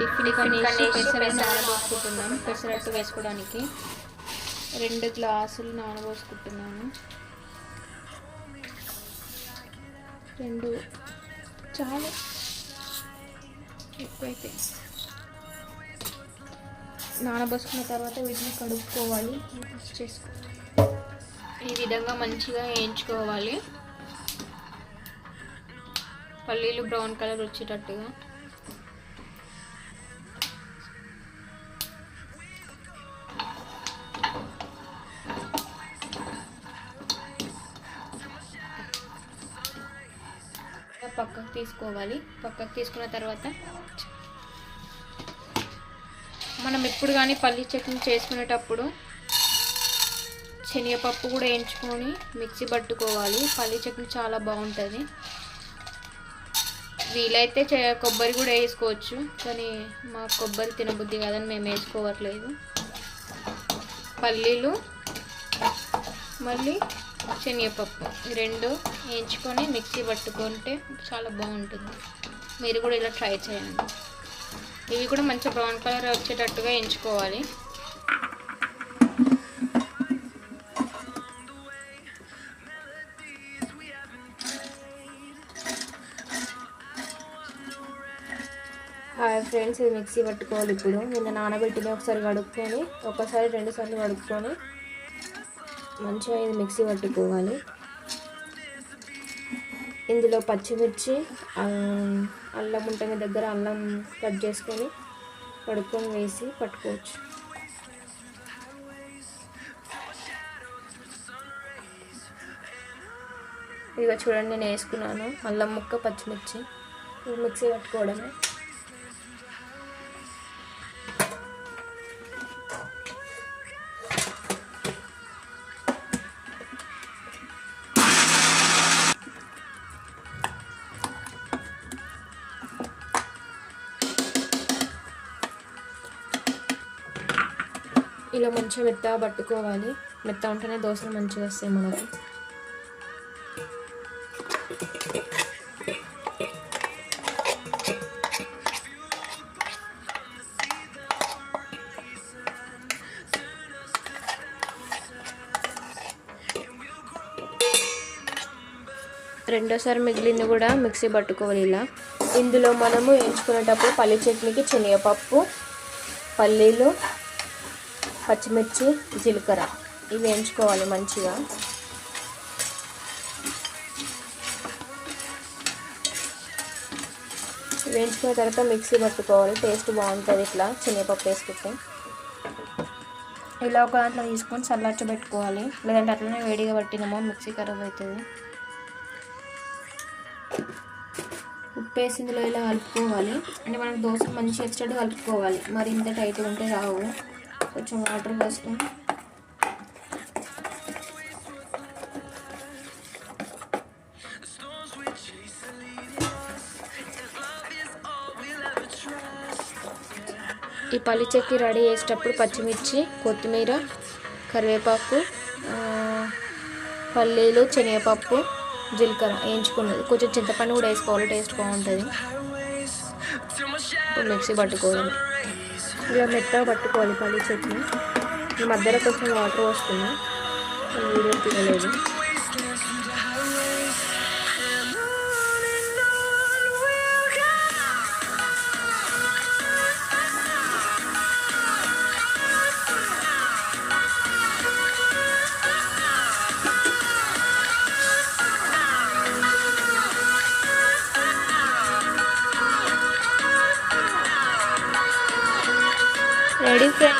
Tiffin కనేసి పెసరట్టు నానబోసుకుంటున్నాను పెసరట్టు వేసుకోవడానికి రెండు గ్లాసులు నానబోసుకుంటున్నాను రెండు చాలా. ఎక్కువైతే నానబోసుకున్న తర్వాత వీటిని కడుక్కోవాలి. చేసుకో ఈ విధంగా మంచిగా వేయించుకోవాలి. పల్లీలు బ్రౌన్ కలర్ వచ్చేటట్టుగా. పక్కకు తీసుకోవాలి. పక్కకు తీసుకున్న తర్వాత మనం ఎప్పుడు కానీ పల్లి చట్నీ చేసుకునేటప్పుడు శనగపప్పు కూడా వేయించుకొని మిక్సీ పట్టుకోవాలి. పల్లి చట్నీ చాలా బాగుంటుంది. వీలైతే చే- కొబ్బరి కూడా వేసుకోవచ్చు. కానీ మా కొబ్బరి తినబుద్ధి కాదని మేము వేసుకోవట్లేదు. పల్లీలు మళ్ళీ శనగపప్పు ఈ రెండు వేయించుకొని మిక్సీ పట్టుకుంటే చాలా బాగుంటుంది. మీరు కూడా ఇలా ట్రై చేయండి. ఇవి కూడా మంచి బ్రౌన్ కలర్ వచ్చేటట్టుగా ఎంచుకోవాలి హాయ్ ఫ్రెండ్స్ ఇది మిక్సీ పట్టుకోవాలి ఇప్పుడు. నిన్న నానబెట్టిన ఒకసారి కడుక్కొని ఒకసారి రెండుసార్లు కడుక్కొని మంచిగా ఇది మిక్సీ పట్టుకోవాలి. ఇందులో పచ్చిమిర్చి అల్లం ఉంటుంది దగ్గర అల్లం కట్ చేసుకొని కడుక్కొని వేసి పట్టుకోవచ్చు. ఇదిగో చూడండి నేను వేసుకున్నాను అల్లం ముక్క పచ్చిమిర్చి. ఇది మిక్సీ పట్టుకోవడమే. ఇలా మంచిగా మెత్త పట్టుకోవాలి. మెత్త ఉంటేనే దోశలు మంచిగా వస్తాయి మనకు. రెండోసారి మిగిలింది కూడా మిక్సీ పట్టుకోవాలి ఇలా. ఇందులో మనము ఎంచుకునేటప్పుడు పల్లి చట్నీకి శనగపప్పు పల్లీలు పచ్చిమిర్చి జీలకర్ర. ఇవి వేయించుకోవాలి మంచిగా. వేయించుకున్న తర్వాత మిక్సీ పట్టుకోవాలి. టేస్ట్ బాగుంటుంది ఇట్లా. శనగపప్పు వేసుకుంటే. ఇలా ఒక దాంట్లో తీసుకొని చల్లార్చి పెట్టుకోవాలి. లేదంటే అట్లనే వేడిగా పట్టినామో మిక్సీ ఖరాబ్ అవుతుంది. ఉప్పు వేసి ఇందులో ఇలా కలుపుకోవాలి. అంటే మనం దోశ మంచి వచ్చేటట్టు కలుపుకోవాలి. మరి ఇంత టైట్గా ఉంటే రావు. కొంచెం వాటర్ వేసుకొని ఈ పల్లి చెక్కి రెడీ చేసేటప్పుడు పచ్చిమిర్చి కొత్తిమీర కరివేపాకు పల్లీలు శనగపప్పు జీలకర్ర వేయించుకున్నది. కొంచెం చింతపండు కూడా వేసుకోవాలి టేస్ట్ బాగుంటుంది. ఇప్పుడు మిక్సీ పట్టుకోవాలి. ఇలా మెత్తగా పట్టుకోవాలి పల్లి చట్నీ. ఈ మధ్యలో కొంచెం వాటర్ వస్తుంది వీడియో తినలేదు రెడీ ఫ్రెండ్